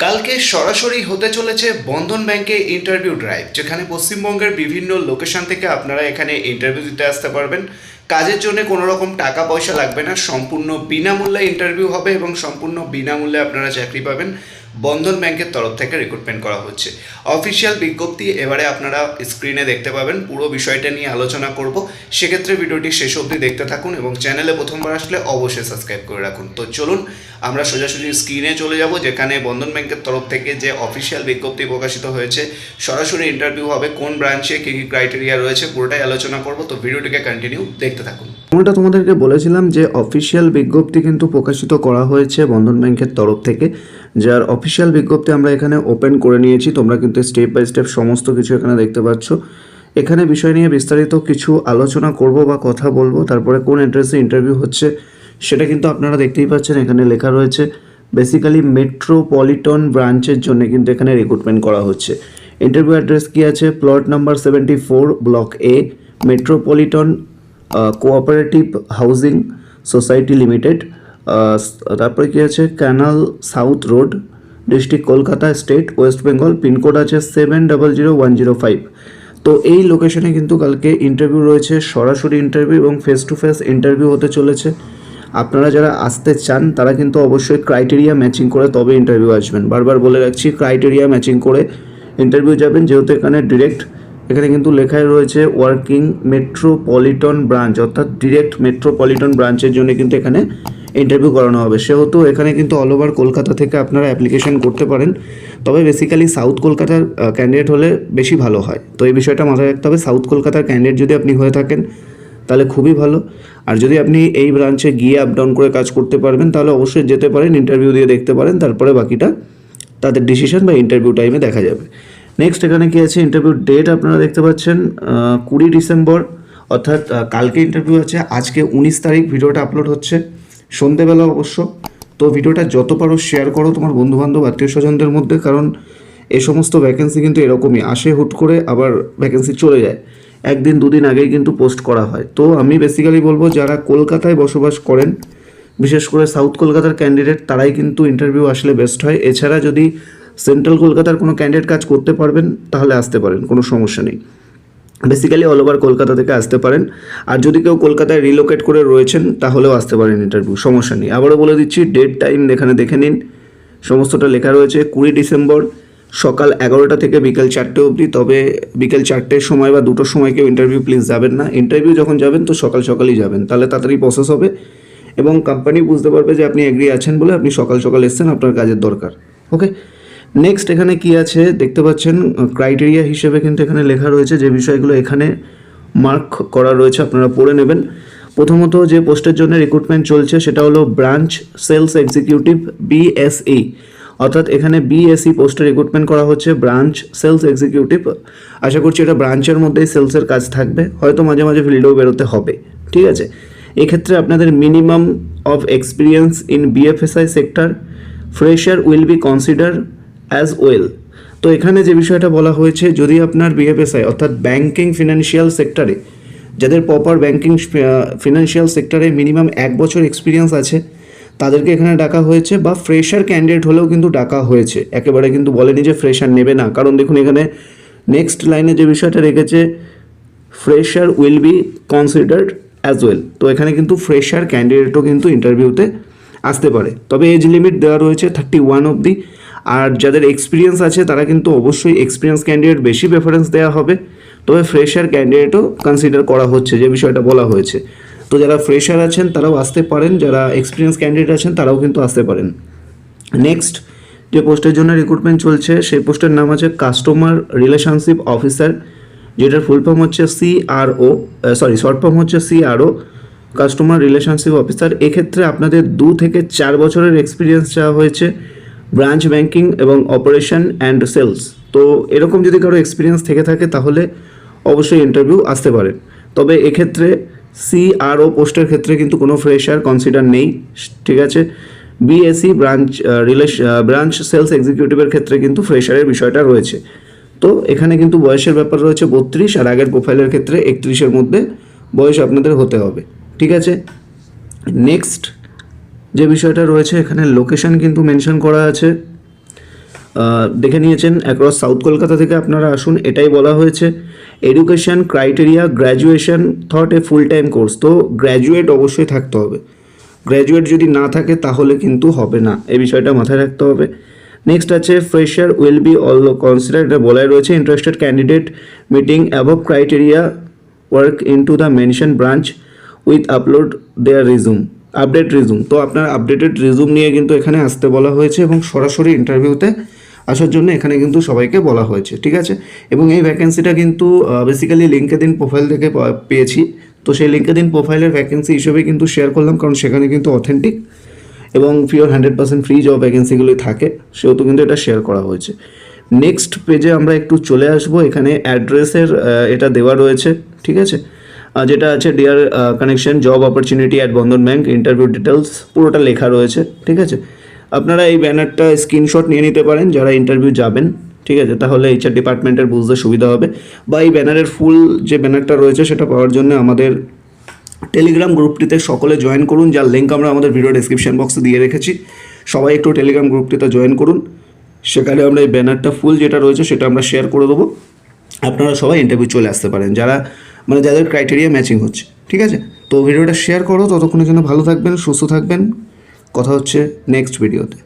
কালকে সরাসরি হতে চলেছে বন্ধন ব্যাংকে ইন্টারভিউ ড্রাইভ যেখানে পশ্চিমবঙ্গের বিভিন্ন লোকেশন থেকে আপনারা এখানে ইন্টারভিউ দিতে আসতে পারবেন। কাজের জন্য কোনো রকম টাকা পয়সা লাগবে না, সম্পূর্ণ বিনামূল্যে ইন্টারভিউ হবে এবং সম্পূর্ণ বিনামূল্যে আপনারা চাকরি পাবেন। বন্ধন ব্যাংকের তরফ থেকে রিক্রুটমেন্ট করা হচ্ছে। অফিসিয়াল বিজ্ঞপ্তি, এবারে আপনারা স্ক্রিনে দেখতে পাবেন। পুরো বিষয়টা নিয়ে আলোচনা করব। সেক্ষেত্রে ভিডিওটি শেষ অবধি দেখতে থাকুন এবং চ্যানেলে প্রথমবার আসলে অবশ্যই সাবস্ক্রাইব করে রাখুন। তো চলুন, আমরা সোজাসুজি স্ক্রিনে চলে যাব, যেখানে বন্ধন ব্যাংকের তরফ থেকে যে অফিসিয়াল বিজ্ঞপ্তি প্রকাশিত হয়েছে, সরাসরি ইন্টারভিউ হবে, কোন ব্রাঞ্চে কী কী ক্রাইটেরিয়া রয়েছে, পুরোটাই আলোচনা করব। তো ভিডিওটিকে কন্টিনিউ দেখতে থাকুন। আমরা তোমাদেরকে বলেছিলাম যে অফিসিয়াল বিজ্ঞপ্তি কিন্তু প্রকাশিত করা হয়েছে বন্ধন ব্যাংকের তরফ থেকে। যার অফিসিয়াল বিজ্ঞপ্তি আমরা এখানে ওপেন করে নিয়েছি, তোমরা কিন্তু স্টেপ বাই স্টেপ সমস্ত কিছু এখানে দেখতে পাচ্ছ। এখানে বিষয় নিয়ে বিস্তারিত কিছু আলোচনা করব বা কথা বলব, তারপরে কোন অ্যাড্রেসে ইন্টারভিউ হচ্ছে সেটা কিন্তু আপনারা দেখতেই পাচ্ছেন, এখানে লেখা রয়েছে বেসিক্যালি মেট্রোপলিটন ব্রাঞ্চের জন্য কিন্তু এখানে রিক্রুটমেন্ট করা হচ্ছে। ইন্টারভিউ অ্যাড্রেস কি আছে? Plot number seventy four block A metropolitan cooperative housing society limited তারপরে কি আছে? Canal south road district Kolkata state West Bengal pin code আছে seven double zero one zero five তো এই লোকেশনে কিন্তু কালকে ইন্টারভিউ রয়েছে, সরাসরি ইন্টারভিউ এবং ফেস টু ফেস ইন্টারভিউ হতে চলেছে। আপনারা যারা আসতে চান, তারা কিন্তু অবশ্যই ক্রাইটেরিয়া ম্যাচিং করে তবে ইন্টারভিউ আসবেন। বারবার বলে রাখছি ক্রাইটেরিয়া ম্যাচিং করে ইন্টারভিউ যাবেন, যেহেতু এখানে ডিরেক্ট এখানে কিন্তু লেখাই রয়েছে ওয়ার্কিং মেট্রোপলিটন ব্রাঞ্চ অর্থাৎ ডিরেক্ট মেট্রোপলিটন ব্রাঞ্চের জন্য কিন্তু এখানে ইন্টারভিউ করানো হবে। সেহেতু এখানে কিন্তু অল ওভার কলকাতা থেকে আপনারা অ্যাপ্লিকেশন করতে পারেন। তবে বেসিক্যালি সাউথ কলকাতার ক্যান্ডিডেট হলে বেশি ভালো হয়। তো এই বিষয়টা মাথায় রাখতে হবে। সাউথ কলকাতার ক্যান্ডিডেট যদি আপনি হয়ে থাকেন, তাহলে খুবই ভালো। আর যদি আপনি এই ব্রাঞ্চে গিয়ে আপ ডাউন করে কাজ করতে পারবেন, তাহলে অবশ্যই যেতে পারেন ইন্টারভিউ দিয়ে দেখতে পারেন। তারপরে বাকিটা তাদের ডিসিশন বা ইন্টারভিউ টাইমে দেখা যাবে। নেক্সট এখানে কি আছে? ইন্টারভিউ ডেট আপনারা দেখতে পাচ্ছেন কুড়ি ডিসেম্বর। অর্থাৎ কালকে ইন্টারভিউ আছে। আজকে উনিশ তারিখ ভিডিওটা আপলোড হচ্ছে। সন্ধেবেলা অবশ্য। তো ভিডিওটা যত পারো শেয়ার করো তোমার বন্ধুবান্ধব আত্মীয় স্বজনদের মধ্যে, কারণ এই সমস্ত ভ্যাকেন্সি কিন্তু এরকমই। আসে হুট করে আবার ভ্যাকেন্সি চলে যায়। একদিন, দুদিন আগেই কিন্তু পোস্ট করা হয়। তো আমি বেসিক্যালি বলব, যারা কলকাতায় বসবাস করেন, বিশেষ করে সাউথ কলকাতার ক্যান্ডিডেট তারাই কিন্তু ইন্টারভিউ আসলে বেস্ট হয়। এছাড়া যদি সেন্ট্রাল কলকাতার কোনো ক্যান্ডিডেট কাজ করতে পারবেন, তাহলে আসতে পারেন, কোনো সমস্যা নেই। বেসিক্যালি অল ওভার কলকাতা থেকে আসতে পারেন। আর যদি কেউ কলকাতায় রিলোকেট করে রয়েছেন, তাহলেও আসতে পারেন ইন্টারভিউ সমস্যা নেই। আবারও বলে দিচ্ছি ডেট টাইম এখানে দেখে নিন। সমস্তটা লেখা রয়েছে, কুড়ি ডিসেম্বর সকাল এগারোটা থেকে বিকেল চারটে অবধি। তবে বিকেল চারটের সময় বা দুটোর সময় কেউ ইন্টারভিউ প্লিজ যাবেন না। ইন্টারভিউ যখন যাবেন, তো সকাল সকালই যাবেন। তাহলে তাড়াতাড়ি প্রসেস হবে। এবং কোম্পানি বুঝতে পারবে যে আপনি এগ্রি আছেন বলে আপনি সকাল সকাল এসছেন, আপনার কাজের দরকার। ওকে নেক্সট এখানে কি আছে? দেখতে পাচ্ছেন ক্রাইটেরিয়া হিসেবে কিন্তু এখানে লেখা রয়েছে যে বিষয়গুলো এখানে মার্ক করা রয়েছে, আপনারা পড়ে নেবেন। প্রথমত যে পোস্টের জন্য রিক্রুটমেন্ট চলছে, সেটা হলো ব্রাঞ্চ সেলস এক্সিকিউটিভ বিএসই অর্থাৎ এখানে বিএসই পোস্টে রিক্রুটমেন্ট করা হচ্ছে ব্রাঞ্চ সেলস এক্সিকিউটিভ আশা করছি এটা ব্রাঞ্চের মধ্যেই সেলসের কাজ থাকবে। হয়তো মাঝে মাঝে ফিল্ডেও বেরোতে হবে। ঠিক আছে? এক্ষেত্রে আপনাদের minimum of experience in BFSI sector fresher will be consider as well তো এখানে যে বিষয়টা বলা হয়েছে, যদি আপনার বিএফএসআই অর্থাৎ ব্যাংকিং ফিনান্সিয়াল সেক্টরে যাদের প্রপার ব্যাংকিং ফিনান্সিয়াল সেক্টরে মিনিমাম এক বছর এক্সপিরিয়েন্স আছে, তাদেরকে এখানে ডাকা হয়েছে বা ফ্রেশার ক্যান্ডিডেট হলেও কিন্তু ডাকা হয়েছে। একেবারে কিন্তু বলেনি যে ফ্রেশার নেবে না। কারণ দেখুন, এখানে নেক্সট লাইনে যে বিষয়টা রেখেছে fresher will be considered as well তো এখানে কিন্তু ফ্রেশার ক্যান্ডিডেটও কিন্তু ইন্টারভিউতে আসতে পারে। তবে এজ লিমিট দেওয়া রয়েছে থার্টি ওয়ান অবধি। আর যাদের এক্সপিরিয়েন্স আছে, তারা কিন্তু অবশ্যই এক্সপিরিয়েন্স ক্যান্ডিডেট বেশি প্রেফারেন্স দেওয়া হবে। তবে ফ্রেশার ক্যান্ডিডেটও কনসিডার করা হচ্ছে, যে বিষয়টা বলা হয়েছে। তো যারা ফ্রেশার আছেন, তারাও আসতে পারেন। যারা এক্সপিরিয়েন্স ক্যান্ডিডেট আছেন, তারাও কিন্তু আসতে পারেন। নেক্সট যে পোস্টের জন্য রিক্রুটমেন্ট চলছে, সেই পোস্টের নাম আছে কাস্টমার রিলেশনশিপ অফিসার যেটার ফুল ফর্ম হচ্ছে সিআরও সরি শর্ট ফর্ম হচ্ছে সিআরও কাস্টমার রিলেশনশিপ অফিসার এক্ষেত্রে আপনাদের দু থেকে চার বছরের এক্সপিরিয়েন্স চাওয়া হয়েছে। ব্রাঞ্চ ব্যাংকিং এবং অপারেশন অ্যান্ড সেলস তো এরকম যদি কারও এক্সপিরিয়েন্স থেকে থাকে, তাহলে অবশ্যই ইন্টারভিউ আসতে পারেন তবে এক্ষেত্রে সিআরও পোস্টের ক্ষেত্রে কিন্তু কোনো ফ্রেশার কনসিডার নেই। ঠিক আছে? বিএসসি ব্রাঞ্চ রিলেশ ব্রাঞ্চ সেলস এক্সিকিউটিভের ক্ষেত্রে কিন্তু ফ্রেশারের বিষয়টা রয়েছে। তো এখানে কিন্তু বয়সের ব্যাপার রয়েছে বত্রিশ, আর আগের প্রোফাইলের ক্ষেত্রে একত্রিশের মধ্যে বয়স আপনাদের হতে হবে। ঠিক আছে? নেক্সট যে বিষয়টা রয়েছে, এখানে লোকেশন কিন্তু মেনশন করা আছে। দেখে নিয়েছেন অ্যাক্রস সাউথ কলকাতা থেকে আপনারা আসুন, এটাই বলা হয়েছে। Education criteria graduation through a full time course তো গ্র্যাজুয়েট অবশ্যই থাকতে হবে। গ্র্যাজুয়েট যদি না থাকে, তাহলে কিন্তু হবে না। এই বিষয়টা মাথায় রাখতে হবে। নেক্সট আছে fresher will be all consider এটা বলাই রয়েছে interested candidate meeting above criteria work in to the mention branch with upload their resume update resume তো আপনার আপডেটেড রিজুম নিয়ে কিন্তু এখানে আসতে বলা হয়েছে এবং সরাসরি ইন্টারভিউতে আসার জন্য এখানে কিন্তু সবাইকে বলা হয়েছে, ঠিক আছে? এবং এই ভ্যাকেন্সিটা কিন্তু বেসিক্যালি লিঙ্কেদিন প্রোফাইল থেকে পেয়েছি। তো সেই লিঙ্কেদিন প্রোফাইলের ভ্যাকেন্সি হিসেবে কিন্তু শেয়ার করলাম, কারণ সেখানে কিন্তু অথেন্টিক এবং pure hundred percent free job ভ্যাকেন্সিগুলি থাকে, সেহেতু কিন্তু এটা শেয়ার করা হয়েছে। নেক্সট পেজে আমরা একটু চলে আসব। এখানে অ্যাড্রেসের এটা দেওয়া রয়েছে, ঠিক আছে? যেটা আছে dear connection job opportunity at Bandhan bank interview details পুরোটা লেখা রয়েছে, ঠিক আছে? আপনারা এই ব্যানারটা স্ক্রিনশট নিয়ে নিতে পারেন, যারা ইন্টারভিউ যাবেন, ঠিক আছে? তাহলে এইচআর ডিপার্টমেন্টের বুঝতে সুবিধা হবে। বা এই ব্যানারের ফুল যে ব্যানারটা রয়েছে, সেটা পাওয়ার জন্য আমাদের টেলিগ্রাম গ্রুপটিতে সকলে জয়েন করুন। যার লিঙ্ক আমরা আমাদের ভিডিও ডেসক্রিপশন বক্সে দিয়ে রেখেছি, সবাই একটু টেলিগ্রাম গ্রুপটিতে জয়েন করুন। সেখানে আমরা এই ব্যানারটা ফুল যেটা রয়েছে, সেটা আমরা শেয়ার করে দেবো। আপনারা সবাই ইন্টারভিউ চলে আসতে পারেন। যারা মানে যাদের ক্রাইটেরিয়া ম্যাচিং হচ্ছে, ঠিক আছে? তো ভিডিওটা শেয়ার করো, ততক্ষণের জন্য ভালো থাকবেন, সুস্থ থাকবেন। কথা হচ্ছে নেক্সট ভিডিওতে